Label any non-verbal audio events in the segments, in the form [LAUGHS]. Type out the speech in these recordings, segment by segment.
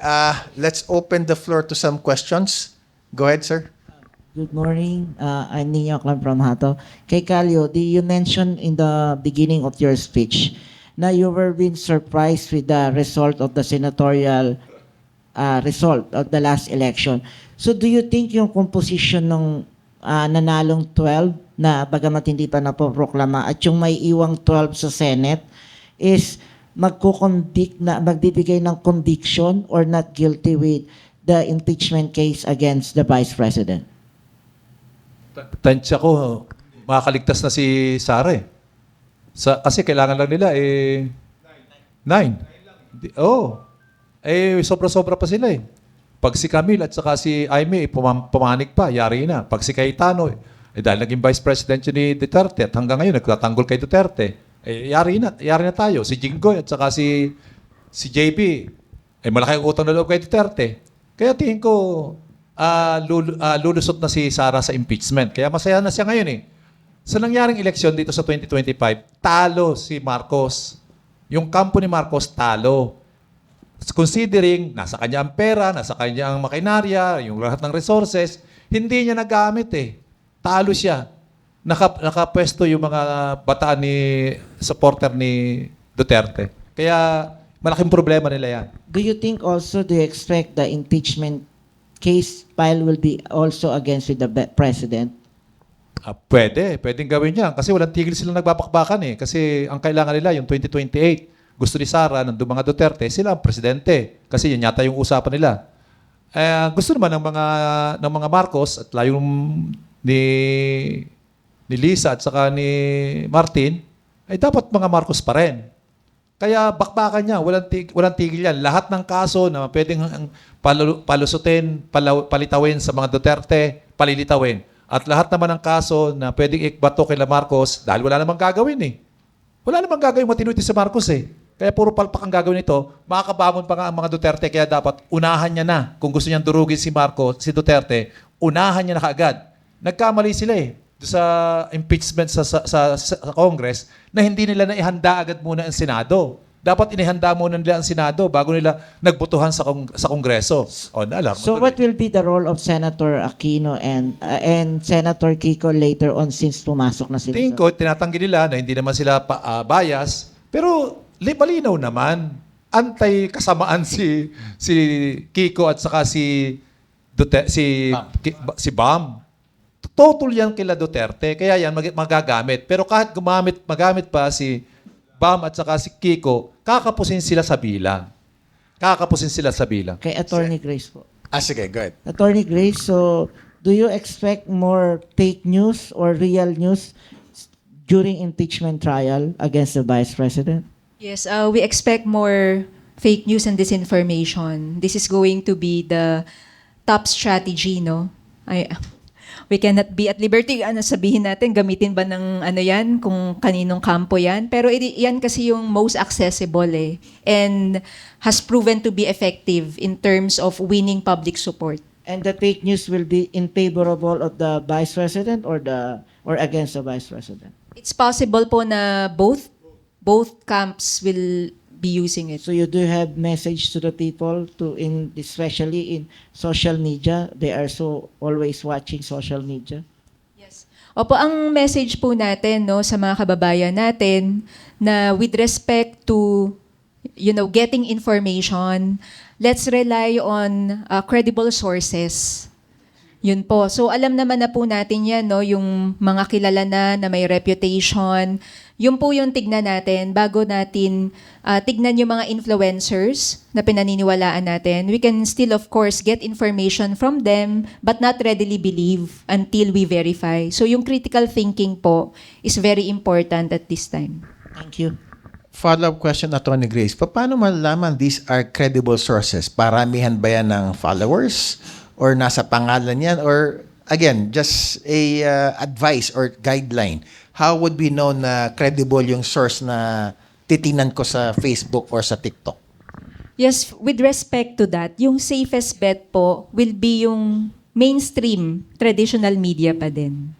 Uh, let's open the floor to some questions. Go ahead, sir. Good morning. Uh, I'm Nino Aklan from Hato. Kay Calio, di you mentioned in the beginning of your speech na you were being surprised with the result of the senatorial uh, result of the last election. So do you think yung composition ng uh, nanalong 12 na bagamat hindi pa napoproklama at yung may iwang 12 sa Senate is magkukondict na magbibigay ng conviction or not guilty with the impeachment case against the Vice President? Tansya ko, makakaligtas na si Sara eh. Sa, kasi kailangan lang nila eh... Nine. Di- Oh. Eh, sobra-sobra pa sila eh. Pag si Camille at saka si Aimee, eh, pumanik pa, yari na. Pag si Cayetano, eh, dahil naging vice president yun ni Duterte at hanggang ngayon nagtatanggol kay Duterte, eh, yari na, yari na tayo. Si Jinggoy at saka si, si JB, eh, malaki ang utang na loob kay Duterte. Kaya tingin ko, ah, lulu- ah, lulusot na si Sara sa impeachment. Kaya masaya na siya ngayon eh. Sa nangyaring eleksyon dito sa 2025, talo si Marcos. Yung kampo ni Marcos talo. Considering nasa kanya ang pera, nasa kanya ang makinarya, yung lahat ng resources, hindi niya nagamit eh. Talo siya. Naka, nakapwesto yung mga bataan ni supporter ni Duterte. Kaya malaking problema nila yan. Do you think also, do you expect the impeachment case file will be also against with the President? Ah, pwede, pwedeng gawin yan. Kasi walang tigil silang nagbabakbakan eh. Kasi ang kailangan nila, yung 2028, gusto ni Sara, ng mga Duterte, sila ang presidente. Kasi yan yata yung usapan nila. Eh, gusto naman ng mga ng mga Marcos at layong ni ni Lisa at saka ni Martin, ay dapat mga Marcos pa rin. Kaya bakbakan niya, walang, tig, walang tigil yan. Lahat ng kaso na pwedeng palu- palusutin, palaw- palitawin sa mga Duterte, palilitawin. At lahat naman ng kaso na pwedeng ikbato kay Marcos, dahil wala namang gagawin eh. Wala namang gagawin matino ito si Marcos eh. Kaya puro palpak ang gagawin nito, makakabangon pa nga ang mga Duterte, kaya dapat unahan niya na. Kung gusto niyang durugin si Marcos, si Duterte, unahan niya na kaagad. Nagkamali sila eh sa impeachment sa, sa, sa, sa Congress na hindi nila naihanda agad muna ang Senado. Dapat inihanda muna nila ang Senado bago nila nagbotohan sa kong, sa Kongreso. O, naalarm. So what will be the role of Senator Aquino and uh, and Senator Kiko later on since pumasok na sila? Tingin sa- ko, tinatanggi nila na hindi naman sila pa, ah, bias. Pero li- malinaw naman. Antay-kasamaan si si Kiko at saka si Dute, si Ki- ba- si Bam. Total yan kila Duterte. Kaya yan mag- magagamit. Pero kahit gumamit, magamit pa si Bam at saka si Kiko, kakapusin sila sa bilang. Kakapusin sila sa bilang. Kay Attorney Grace po. Ah, sige, go ahead. Attorney Grace, so do you expect more fake news or real news during impeachment trial against the Vice President? Yes, uh, we expect more fake news and disinformation. This is going to be the top strategy, no? I, we cannot be at liberty, ano sabihin natin, gamitin ba ng ano yan, kung kaninong kampo yan. Pero yan kasi yung most accessible eh. And has proven to be effective in terms of winning public support. And the fake news will be in favorable of the Vice President or the or against the Vice President? It's possible po na both both camps will be using it. So you do have message to the people to in especially in social media. They are so always watching social media. Yes. Opo, ang message po natin no sa mga kababayan natin na with respect to you know getting information, let's rely on uh, credible sources. Yun po. So alam naman na po natin yan, no, yung mga kilala na na may reputation. Yun po yung tignan natin bago natin uh, tignan yung mga influencers na pinaniniwalaan natin. We can still of course get information from them but not readily believe until we verify. So yung critical thinking po is very important at this time. Thank you. Follow-up question, Attorney Grace. Pa- Paano malalaman these are credible sources? Paramihan ba yan ng followers? Or nasa pangalan yan? Or, again, just a uh, advice or guideline. How would we know na credible yung source na titinan ko sa Facebook or sa TikTok? Yes, with respect to that, yung safest bet po will be yung mainstream traditional media pa din.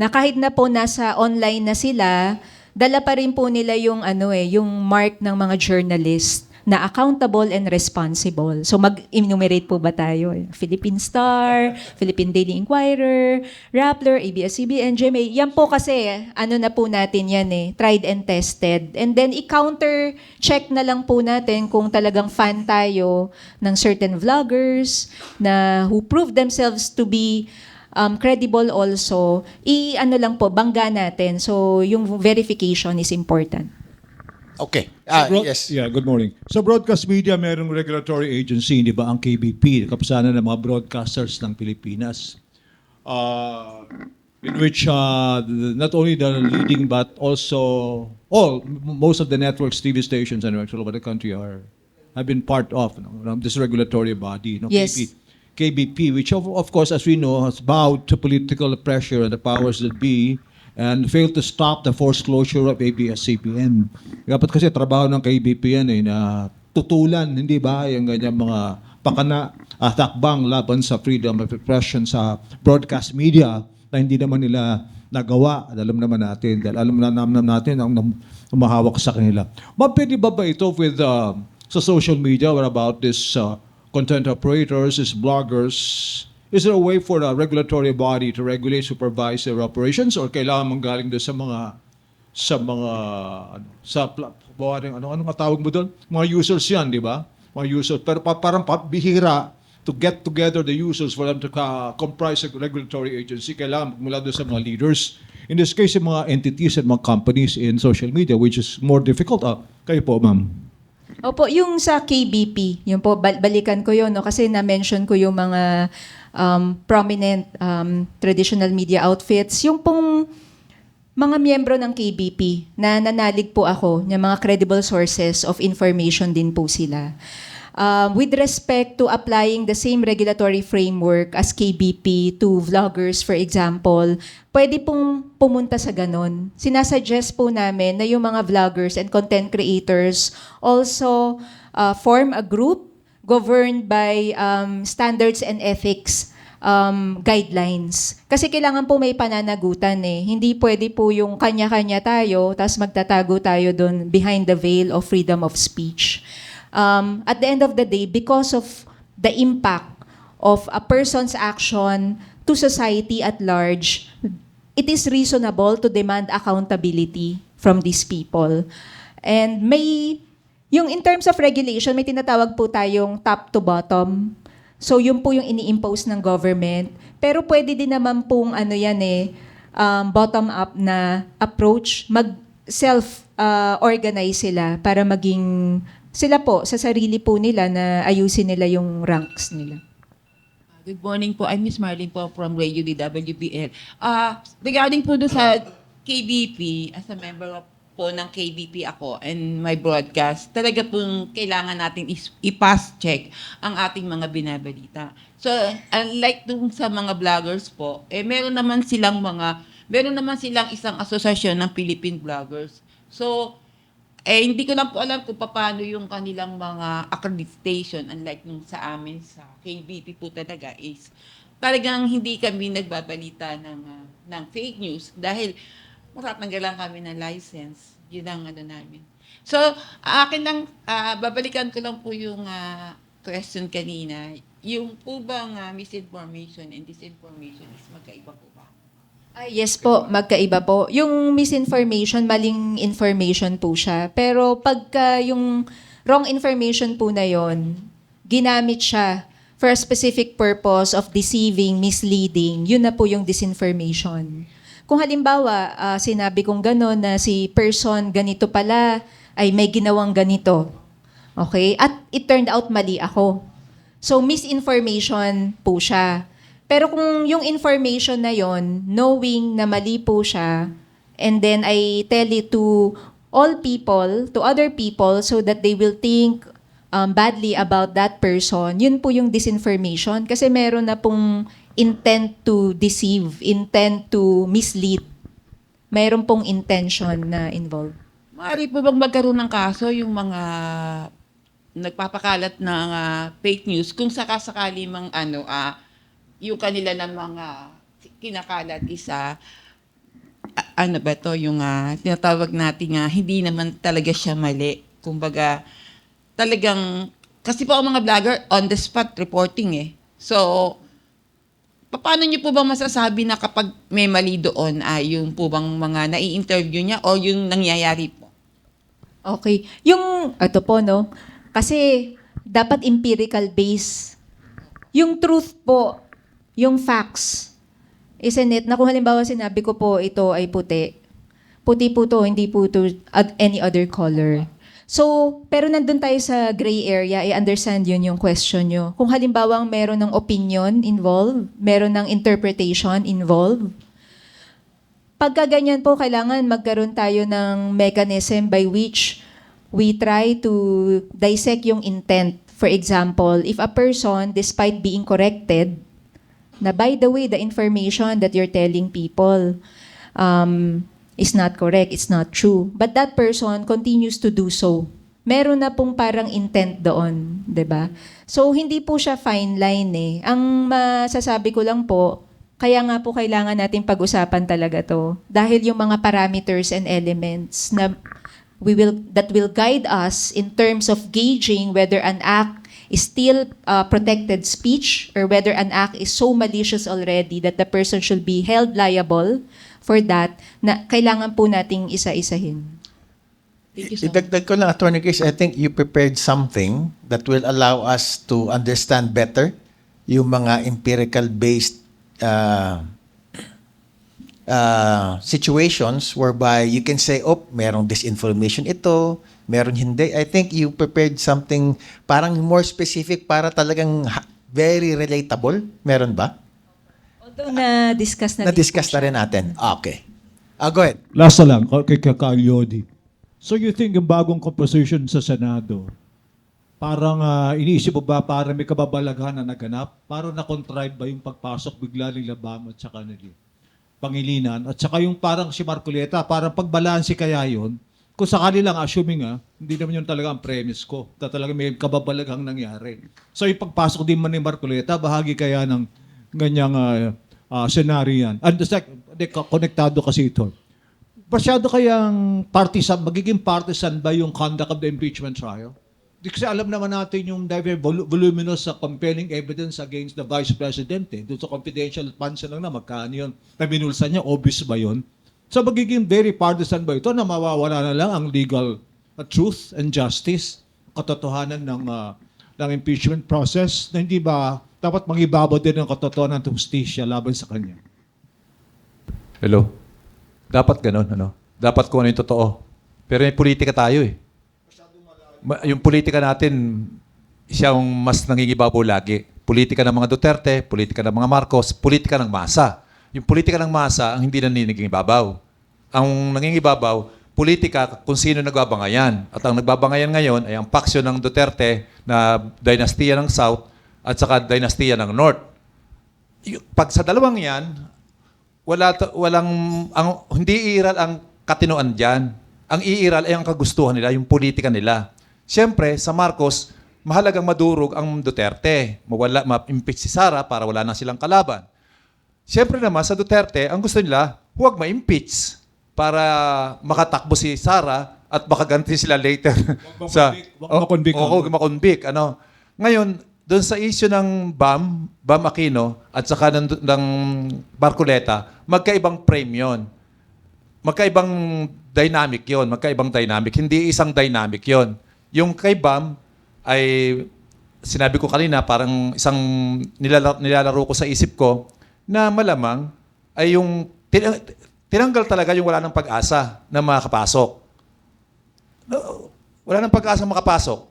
Na kahit na po nasa online na sila, dala pa rin po nila yung ano eh, yung mark ng mga journalist na accountable and responsible. So mag-enumerate po ba tayo? Philippine Star, Philippine Daily Inquirer, Rappler, ABS-CBN, GMA. Yan po kasi, ano na po natin yan eh, tried and tested. And then i-counter check na lang po natin kung talagang fan tayo ng certain vloggers na who prove themselves to be um, credible also, i-ano lang po, bangga natin. So, yung verification is important. Okay. Ah, Broad- yes. Yeah, good morning. Sa broadcast media, merong regulatory agency, di ba, ang KBP, kapasanan ng mga broadcasters ng Pilipinas. Uh, in which uh, not only the leading but also all, most of the networks, TV stations and all over the country are have been part of you know, this regulatory body, no, Yes. KBP. KBP, which of, of course, as we know, has bowed to political pressure and the powers that be and failed to stop the forced closure of ABS-CBN. Dapat kasi trabaho ng KBP yan eh, na tutulan, hindi ba, yung ganyan mga pakana at takbang laban sa freedom of expression sa broadcast media na hindi naman nila nagawa. Alam naman natin, dahil alam na naman natin ang nam- umahawak sa kanila. Ma'am, pwede ba ba ito with uh, sa social media what about this uh, content operators, these bloggers? Is there a way for a regulatory body to regulate, supervise their operations or kailangan manggaling doon sa mga sa mga ano, sa pla- bawaring ano ano tawag mo doon? Mga users 'yan, di ba? Mga users pero pa, parang pa, bihira to get together the users for them to ka, comprise a regulatory agency kailangan mula doon sa mga leaders. In this case, yung mga entities and mga companies in social media which is more difficult. Ah, kayo po, ma'am. Opo, yung sa KBP, yun po, bal- balikan ko yun, no? kasi na-mention ko yung mga um, prominent um, traditional media outfits. Yung pong mga miyembro ng KBP na nanalig po ako, ng mga credible sources of information din po sila. Um, with respect to applying the same regulatory framework as KBP to vloggers, for example, pwede pong pumunta sa ganon. Sinasuggest po namin na yung mga vloggers and content creators also uh, form a group governed by um, standards and ethics um, guidelines. Kasi kailangan po may pananagutan eh. Hindi pwede po yung kanya-kanya tayo, tapos magtatago tayo doon behind the veil of freedom of speech. Um, at the end of the day, because of the impact of a person's action to society at large, it is reasonable to demand accountability from these people. And may, yung in terms of regulation, may tinatawag po tayong top to bottom. So yun po yung ini-impose ng government. Pero pwede din naman pong ano yan eh, um, bottom up na approach, mag self-organize sila para maging sila po sa sarili po nila na ayusin nila yung ranks nila. Good morning po. I'm Miss Marlene po from Radio DWBL. Ah, regarding po doon sa KBP, as a member of po ng KBP ako and my broadcast, talaga pong kailangan natin i-pass check ang ating mga binabalita. So, unlike dun sa mga vloggers po, eh meron naman silang mga, meron naman silang isang asosasyon ng Philippine Vloggers. So, eh, hindi ko lang po alam kung paano yung kanilang mga accreditation, unlike nung sa amin sa KBP po talaga is talagang hindi kami nagbabalita ng, ah, ng fake news dahil matatanggalan kami ng license. Yun ang ano namin. So, akin lang, ah, babalikan ko lang po yung ah, question kanina. Yung po bang ah, misinformation and disinformation is magkaiba po ba? Ah, yes po, magkaiba po. Yung misinformation, maling information po siya. Pero pagka yung wrong information po na yon, ginamit siya for a specific purpose of deceiving, misleading, yun na po yung disinformation. Kung halimbawa, ah, sinabi kong gano'n na si person ganito pala ay may ginawang ganito. Okay? At it turned out mali ako. So, misinformation po siya. Pero kung yung information na yon, knowing na mali po siya, and then I tell it to all people, to other people, so that they will think um, badly about that person, yun po yung disinformation. Kasi meron na pong intent to deceive, intent to mislead. Meron pong intention na involved. Maaari po bang magkaroon ng kaso yung mga nagpapakalat ng ah, fake news kung sakasakali mang ano ah yung kanila ng mga kinakalat isa ano ba to yung ah, tinatawag natin nga hindi naman talaga siya mali kumbaga talagang, kasi po ang mga vlogger, on the spot reporting eh. So, paano niyo po ba masasabi na kapag may mali doon ay yung po bang mga nai-interview niya o yung nangyayari po? Okay. Yung, ito po, no? Kasi, dapat empirical base. Yung truth po, yung facts, isn't it? Na kung halimbawa sinabi ko po ito ay puti, puti po to, hindi po to any other color. So, pero nandun tayo sa gray area, I understand yun yung question nyo. Kung halimbawa meron ng opinion involved, meron ng interpretation involved, Pagka ganyan po, kailangan magkaroon tayo ng mechanism by which we try to dissect yung intent. For example, if a person, despite being corrected, na by the way, the information that you're telling people um, is not correct, it's not true, but that person continues to do so. Meron na pong parang intent doon, 'di ba? So hindi po siya fine line eh. Ang masasabi ko lang po, kaya nga po kailangan natin pag-usapan talaga 'to dahil yung mga parameters and elements na we will that will guide us in terms of gauging whether an act is still uh, protected speech or whether an act is so malicious already that the person should be held liable for that na kailangan po nating isa-isahin. So. Idagdag ko lang, Attorney Grace, I think you prepared something that will allow us to understand better yung mga empirical-based uh, uh, situations whereby you can say, oh, merong disinformation ito, meron hindi. I think you prepared something parang more specific para talagang very relatable. Meron ba? Although na-discuss na, Na-discuss na rin natin. Okay. Ah, go ahead. Last na lang, kay Kakalyodi. So you think yung bagong composition sa Senado, parang ah, iniisip mo ba para may kababalaghan na naganap? Parang na-contrive ba yung pagpasok bigla ni Labam at saka ni Pangilinan? At saka yung parang si Marcoleta, parang pagbalansi kaya yun? Kung sakali lang, assuming ah, hindi naman yun talaga ang premise ko. Na talaga may kababalaghang nangyari. So yung pagpasok din man ni Marcoleta, bahagi kaya ng ganyang ah, ah, scenario yan. And the sec- de, konektado kasi ito. Masyado kayang partisan, magiging partisan ba yung conduct of the impeachment trial? Di kasi alam naman natin yung very vol- voluminous sa compelling evidence against the Vice President. Eh. Doon sa confidential funds lang na magkano yun. Na binulsan niya, obvious ba yun? So magiging very partisan ba ito na mawawala na lang ang legal uh, truth and justice, katotohanan ng, uh, ng impeachment process na hindi ba dapat mangibabaw din ang katotohanan at justisya laban sa kanya? Hello? Dapat ganun, ano? Dapat kung ano yung totoo. Pero may politika tayo eh. Yung politika natin, siya ang mas nangingibabaw lagi. Politika ng mga Duterte, politika ng mga Marcos, politika ng masa. Yung politika ng masa ang hindi na nangingibabaw. Ang nangingibabaw, politika kung sino nagbabangayan. At ang nagbabangayan ngayon ay ang paksyon ng Duterte na dinastiya ng South at saka dinastiya ng North. Pag sa dalawang yan, wala to- walang ang hindi iiral ang katinoan diyan. Ang iiral ay ang kagustuhan nila, yung politika nila. Siyempre, sa Marcos, mahalagang madurog ang Duterte. Mawala, ma-impeach si Sara para wala na silang kalaban. Siyempre naman, sa Duterte, ang gusto nila, huwag ma-impeach para makatakbo si Sara at makaganti sila later. [LAUGHS] sa makonvict, wag makonvict. Oo, oo, makonvict. Ano. Ngayon, doon sa issue ng BAM, BAM Aquino, at saka ng, ng Barcoleta, magkaibang frame yon. Magkaibang dynamic yon, magkaibang dynamic. Hindi isang dynamic yon. Yung kay BAM ay sinabi ko kanina parang isang nilalaro, nilalaro ko sa isip ko na malamang ay yung tin- tinanggal talaga yung wala ng pag-asa na makapasok. Wala ng pag-asa makapasok.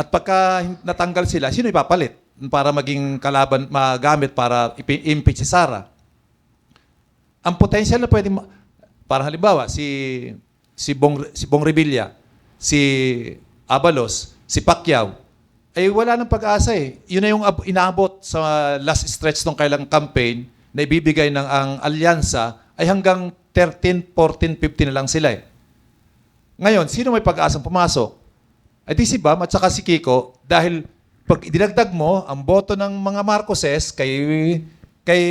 At pagka natanggal sila, sino ipapalit para maging kalaban, magamit para impeach si Sara? Ang potential na pwede, para halimbawa, si, si, Bong, si Bong Revilla, si Abalos, si Pacquiao, ay wala ng pag-asa eh. Yun na yung ab- inaabot sa last stretch ng kailang campaign na ibibigay ng ang alyansa ay hanggang 13, 14, 15 na lang sila eh. Ngayon, sino may pag-asang pumasok? Di si Bam at saka si Kiko dahil pag dinagdag mo ang boto ng mga Marcoses kay kay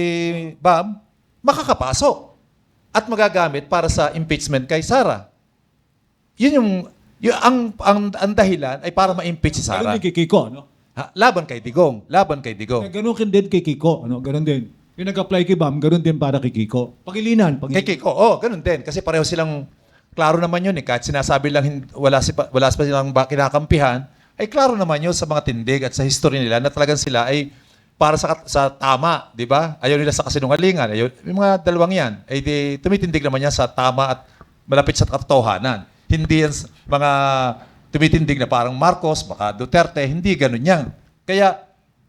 Bam, makakapasok at magagamit para sa impeachment kay Sara. Yun yung Yung, ang, ang, ang dahilan ay para ma-impeach si Ganun Sara. din kay Kiko, ano? Ha? Laban kay Digong. Laban kay Digong. Ganun din kay Kiko, ano? Ganun din. Yung nag-apply kay Bam, ganun din para kay Kiko. Pagilinan. Kay Kiko, oh, ganun din. Kasi pareho silang, klaro naman yun eh. Kahit sinasabi lang, wala, si, wala pa silang kinakampihan, ay klaro naman yun sa mga tindig at sa history nila na talagang sila ay para sa, sa tama, di ba? Ayaw nila sa kasinungalingan. Ayaw, yung mga dalawang yan, ay di, tumitindig naman yan sa tama at malapit sa katotohanan. Hindi yan mga tumitindig na parang Marcos, baka Duterte, hindi ganun yan. Kaya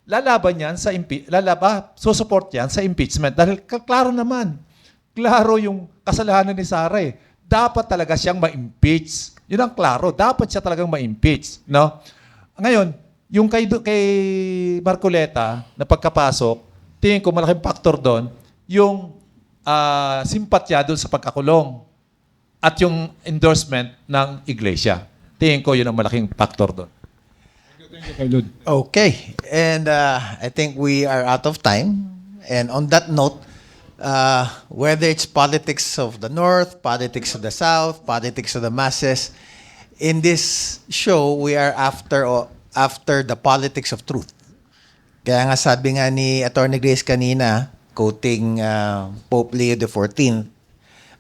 lalaban yan sa impi lalaba, susupport yan sa impeachment dahil klaro naman. Klaro yung kasalanan ni Sara eh. Dapat talaga siyang ma-impeach. Yun ang klaro. Dapat siya talagang ma-impeach. No? Ngayon, yung kay, kay Marcoleta na pagkapasok, tingin ko malaking factor doon, yung ah, simpatya doon sa pagkakulong at yung endorsement ng iglesia. Tingin ko yun ang malaking factor doon. Okay. And uh, I think we are out of time. And on that note, uh, whether it's politics of the North, politics of the South, politics of the masses, in this show, we are after after the politics of truth. Kaya nga sabi nga ni Attorney Grace kanina, quoting uh, Pope Leo XIV,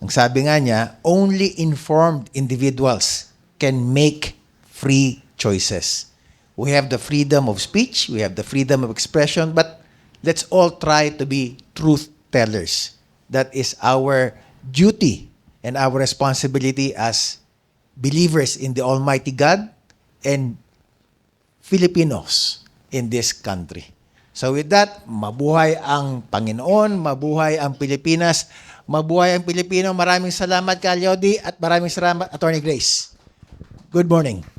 ang sabi nga niya, only informed individuals can make free choices. We have the freedom of speech, we have the freedom of expression, but let's all try to be truth tellers. That is our duty and our responsibility as believers in the Almighty God and Filipinos in this country. So with that, mabuhay ang Panginoon, mabuhay ang Pilipinas, mabuhay ang Pilipino. Maraming salamat, Kalyodi, at maraming salamat, Attorney Grace. Good morning.